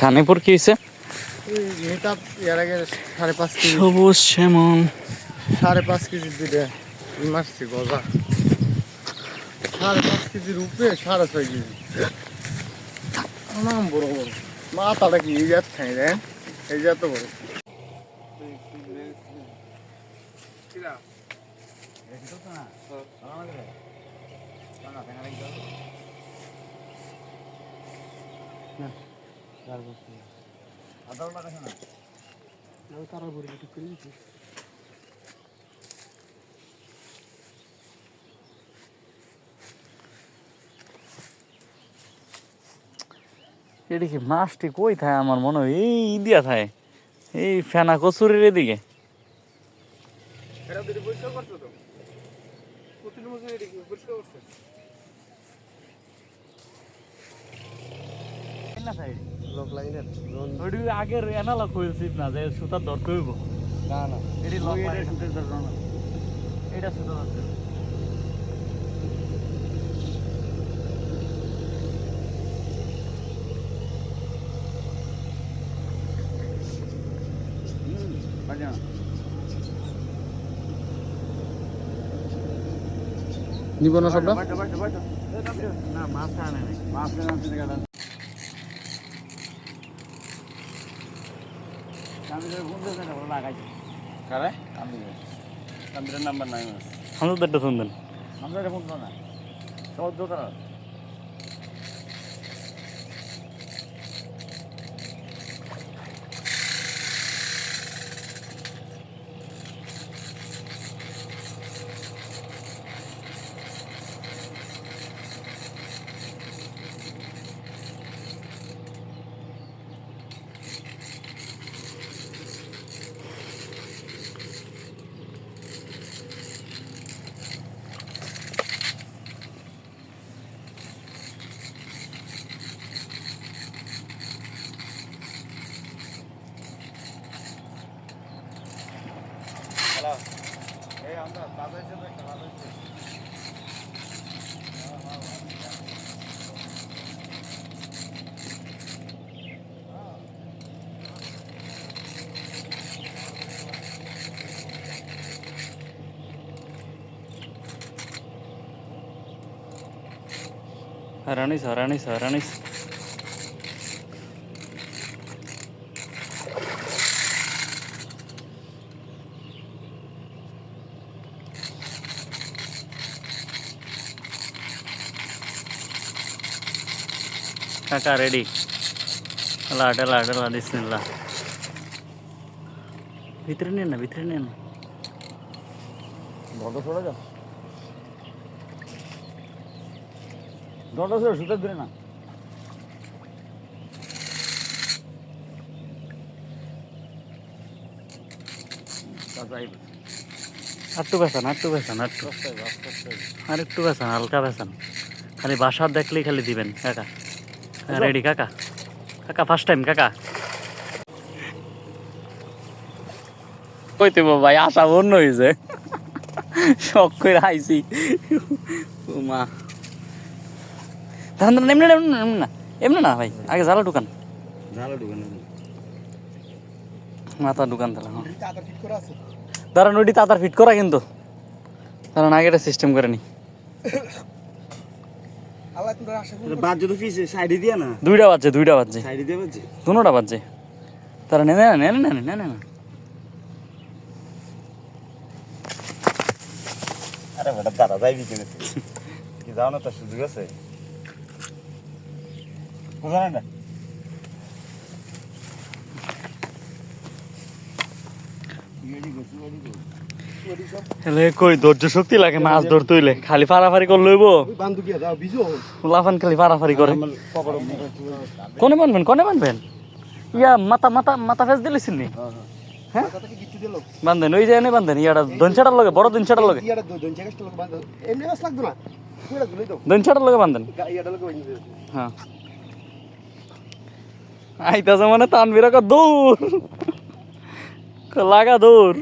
খানেপুর কি হয়েছে এটা এর আগে সাড়ে পাঁচ কেজি। সবুজ শ্যামল সাড়ে পাঁচ কেজি দিলে মারছি গজা। সাড়ে পাঁচ কেজির উপরে সাড়ে ছয় কেজি। নাম বড় বড়। মাথাটা কি এই জাত খাই রে? এই জাত বড়। এটি কি মাছটি কই থাকে আমার মনে হয়? এই ইদিয়া থাকে এই ফেনা কচুরির এদিকে। এটা লোক লাইনের ওইটি আগের এনালগ হয়েছিল না যে সুতার ধরতে হইব। না না। এটি লক সুতের ধরতে না এটা সুতা ধরতে। নিব না সবটা। না মাছ আনে নাই। মাছ আনতে গেলাম একটা শুনবেন। আমরা এটা ফোন না। Aranis, Aranis, Aranis. কাকা রেডি লাট লাট লা বিসমিল্লাহ। ভিতরে নিন না ভিতরে নিন না। দরজা সরে যা দরজা সরে সুতার ধরে না আটটু বেসান আটটু বেসান আটটু আর একটু বেসান হালকা বেসান। খালি বাসার দেখলেই খালি দিবেন কাকা। রেডি কাকা? কাকা ফার্স্ট টাইম কাকা? কইতে ভাই আশা অন্য হয়েছে শখ করে আইছি। মা ধান ধান এমনি না, এমনি না, এমনি না। ভাই আগে জ্বালা দোকান। ঝালা ঢুকে মাথা দোকান তাহলে হ্যাঁ। দাঁড়ান ওইটি তাড়াতাড়ি ফিট করা কিন্তু। দাঁড়ান আগে একটা সিস্টেম করে নি আল্লাহ তোমরা আশা বাদ যদি পিছে সাইডে দিয়া না দুইটা বাজছে দুইটা বাজছে। সাইডে দিয়ে বাজছে দুটা বাজছে। তারা নেনে না নেনে না নেনে না আরে বেটা দাদা যাইবি কিনে কি যাও না তার সুযোগ আছে? কোথায় না হেলে কই, ধৈর্য শক্তি লাগে, মাছ ধরতে হইলে। খালি ফাড়াফাড়ি করে লইব? লাফান খালি ফাড়াফাড়ি করে। কোনে বানবেন কোনে বানবেন? ইয়া, মাথা মাথা মাথা ফেস দিলেছিল নি হ্যাঁ? বান্ধেন ওই যে এনে বান্ধেন ইয়াটা দনছাটার লগে, বড় দনছাটার লগে। দনছাটার লগে বান্ধেন হ্যাঁ। আইতাছে মানে তানবিরা দৌড়। লাগা দৌড়।